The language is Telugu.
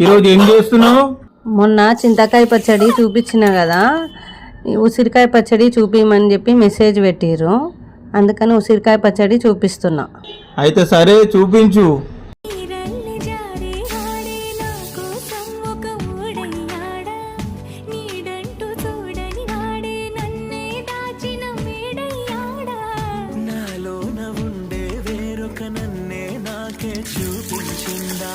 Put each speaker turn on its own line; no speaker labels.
ఈరోజు ఏం చేస్తున్నావు?
మొన్న చింతకాయ పచ్చడి చూపించిన కదా. ఉసిరికాయ పచ్చడి చూపించమని చెప్పి మెసేజ్ పెట్టిర్రు. అందుకని ఉసిరికాయ పచ్చడి చూపిస్తున్నా.
అయితే సరే చూపించు.
నాలోన ఉండే వేరొక నన్నే నాకే చూపించిందా?